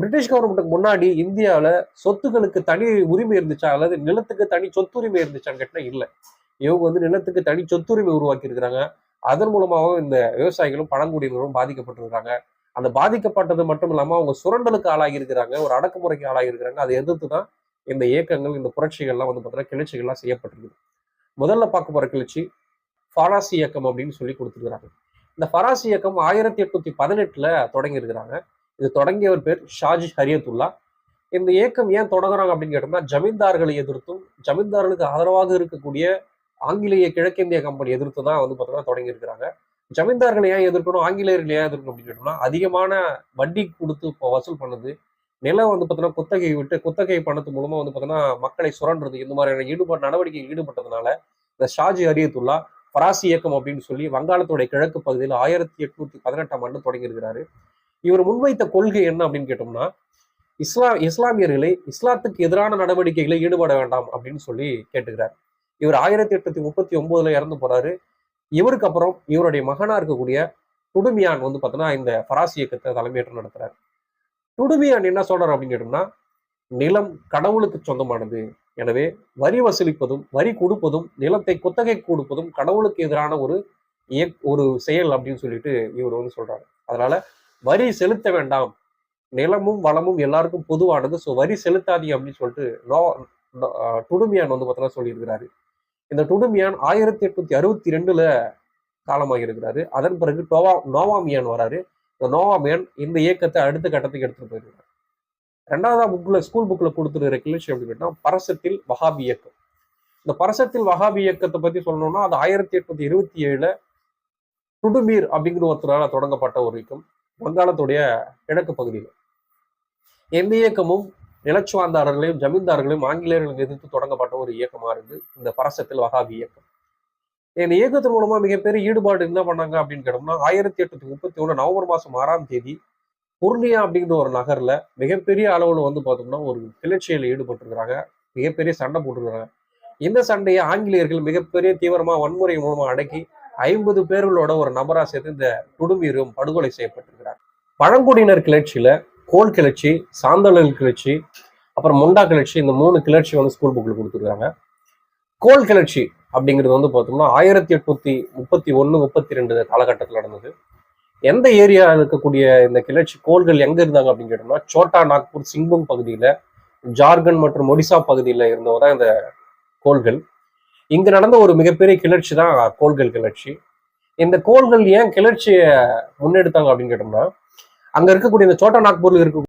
British கவர்மெண்ட்டுக்கு முன்னாடி இந்தியாவில் சொத்துக்களுக்கு தனி உரிமை இருந்துச்சா? அல்லது நிலத்துக்கு தனி சொத்துரிமை இருந்துச்சான்னு கேட்டால் இல்லை. இவங்க வந்து நிலத்துக்கு தனி சொத்துரிமை உருவாக்கி இருக்கிறாங்க அதன் மூலமாகவும் இந்த விவசாயிகளும் பழங்குடியினரும் பாதிக்கப்பட்டிருக்கிறாங்க. அந்த பாதிக்கப்பட்டது மட்டும் இல்லாமல் அவங்க சுரண்டலுக்கு ஆளாகி இருக்கிறாங்க ஒரு அடக்குமுறைக்கு ஆளாகி இருக்கிறாங்க அதை எதிர்த்து தான் இந்த இயக்கங்கள் இந்த புரட்சிகள்லாம் வந்து பார்த்தீங்கன்னா கிளர்ச்சிகள்லாம் செய்யப்பட்டிருக்குது. முதல்ல பார்க்க போகிற கிளர்ச்சி ஃபராசி இயக்கம் அப்படின்னு சொல்லி கொடுத்துருக்குறாங்க. இந்த ஃபராசி இயக்கம் ஆயிரத்தி எட்நூத்தி பதினெட்டுல தொடங்கி இருக்கிறாங்க இது தொடங்கியவர் பேர் ஷாஜி ஹரியத்துல்லா. இந்த இயக்கம் ஏன் தொடங்குறாங்க அப்படின்னு கேட்டோம்னா ஜமீன்தார்களை எதிர்த்தும் ஜமீன்தார்களுக்கு ஆதரவாக இருக்கக்கூடிய ஆங்கிலேய கிழக்கிந்திய கம்பெனி எதிர்த்து தான் வந்து பார்த்தோம்னா தொடங்கி இருக்கிறாங்க ஜமீன்தார்களை ஏன் எதிர்க்கணும் ஆங்கிலேயர்கள் ஏன் எதிர்க்கணும் அப்படின்னு கேட்டோம்னா அதிகமான வட்டி கொடுத்து இப்போ வசூல் பண்ணுது நிலம் வந்து பார்த்தீங்கன்னா குத்தகை விட்டு குத்தகை பணத்து மூலமா வந்து பார்த்தீங்கன்னா மக்களை சுரண்டுறது இந்த மாதிரியான ஈடுபாடு நடவடிக்கையில் ஈடுபட்டதுனால இந்த ஷாஜி அரியத்துல்லா பராசி இயக்கம் அப்படின்னு சொல்லி வங்காளத்துடைய கிழக்கு பகுதியில் ஆயிரத்தி எட்நூத்தி பதினெட்டாம் ஆண்டு தொடங்கியிருக்கிறாரு. இவர் முன்வைத்த கொள்கை என்ன அப்படின்னு கேட்டோம்னா இஸ்லாம் இஸ்லாமியர்களை இஸ்லாத்துக்கு எதிரான நடவடிக்கைகளை ஈடுபட வேண்டாம் அப்படின்னு சொல்லி கேட்டுக்கிறார். இவர் ஆயிரத்தி எட்நூத்தி முப்பத்தி ஒன்பதுல இறந்து போறாரு. இவருக்கு அப்புறம் இவருடைய மகனா இருக்கக்கூடிய துடுமியான் வந்து பார்த்தோன்னா இந்த பராசி இயக்கத்தை தலைமையேற்று நடத்துறாரு. துடுமியான் என்ன சொல்றாரு அப்படின்னு கேட்டோம்னா நிலம் கடவுளுக்கு சொந்தமானது. எனவே வரி வசூலிப்பதும் வரி கொடுப்பதும் நிலத்தை குத்தகை கொடுப்பதும் கடவுளுக்கு எதிரான ஒரு இயக் ஒரு செயல் அப்படின்னு சொல்லிட்டு இவர் வந்து சொல்றாரு. அதனால வரி செலுத்த வேண்டாம். நிலமும் வளமும் எல்லாருக்கும் பொதுவானது. ஸோ வரி செலுத்தாதீங்க அப்படின்னு சொல்லிட்டு நோ டுடுமியான் வந்து பார்த்தோன்னா சொல்லியிருக்கிறாரு. இந்த டுடுமியான் ஆயிரத்தி எட்நூத்தி அறுபத்தி ரெண்டுல காலமாக இருக்கிறாரு அதன் பிறகு நோவா நோவாமியான் வராரு. இந்த நோவாமியான் இந்த இயக்கத்தை அடுத்த கட்டத்துக்கு எடுத்துட்டு போயிருக்காரு. ரெண்டாவதா புக்ல ஸ்கூல் புக்ல கொடுத்துருக்கிற கிளர்ச்சி அப்படின்னு கேட்டால் பரசத்தில் வஹாபி இயக்கம். இந்த பரசத்தில் வஹாபி இயக்கத்தை பத்தி சொல்லணும்னா அது ஆயிரத்தி எட்நூத்தி இருபத்தி ஏழுல டுடுமீர் அப்படிங்கிற ஒருத்தரால் தொடங்கப்பட்ட ஒரு இயக்கம். வங்காளத்துடைய கிழக்கு பகுதியில். எந்த இயக்கமும் நிலச்சுவாந்தாரர்களையும் ஜமீன்தார்களையும் ஆங்கிலேயர்களுக்கு எதிர்த்து தொடங்கப்பட்ட ஒரு இயக்கமா இருந்து இந்த பரசத்தில் வகாபி இயக்கம். இந்த இயக்கத்தின் மூலமா மிகப்பெரிய ஈடுபாடு என்ன பண்ணாங்க அப்படின்னு கேட்டோம்னா ஆயிரத்தி எட்நூத்தி முப்பத்தி ஒண்ணு நவம்பர் மாசம் ஆறாம் தேதி புர்ணியா அப்படிங்கிற ஒரு நகர்ல மிகப்பெரிய அளவுல வந்து பார்த்தோம்னா ஒரு கிளர்ச்சியில் ஈடுபட்டிருக்கிறாங்க. மிகப்பெரிய சண்டை போட்டிருக்கிறாங்க. இந்த சண்டையை ஆங்கிலேயர்கள் மிகப்பெரிய தீவிரமா வன்முறை மூலமா அடக்கி ஐம்பது பேர்களோட ஒரு நபராக சேர்த்து இந்த குடும்பீரும் படுகொலை செய்யப்பட்டிருக்கிறார். பழங்குடியினர் கிளர்ச்சியில கோல் கிளர்ச்சி சாந்தளல் கிளர்ச்சி அப்புறம் முண்டா கிளர்ச்சி இந்த மூணு கிளர்ச்சி வந்து ஸ்கூல் புக்கில் கொடுத்துருக்காங்க. கோல் கிளர்ச்சி அப்படிங்கிறது வந்து பார்த்தோம்னா ஆயிரத்தி எட்நூத்தி முப்பத்தி ஒன்று முப்பத்தி ரெண்டு காலகட்டத்தில் நடந்தது. எந்த ஏரியா இருக்கக்கூடிய இந்த கிளர்ச்சி கோள்கள் எங்க இருந்தாங்க அப்படின்னு கேட்டோம்னா சோட்டா நாக்பூர் சிங்பும் பகுதியில ஜார்க்கண்ட் மற்றும் ஒடிசா பகுதியில் இருந்தவங்க தான் இந்த கோள்கள். இங்க நடந்த ஒரு மிகப்பெரிய கிளர்ச்சி தான் கோள்கள் கிளர்ச்சி. இந்த கோள்கள் ஏன் கிளர்ச்சியை முன்னெடுத்தாங்க அப்படின்னு கேட்டோம்னா அங்க இருக்கக்கூடிய இந்த சோட்டா நாக்பூர்ல இருக்க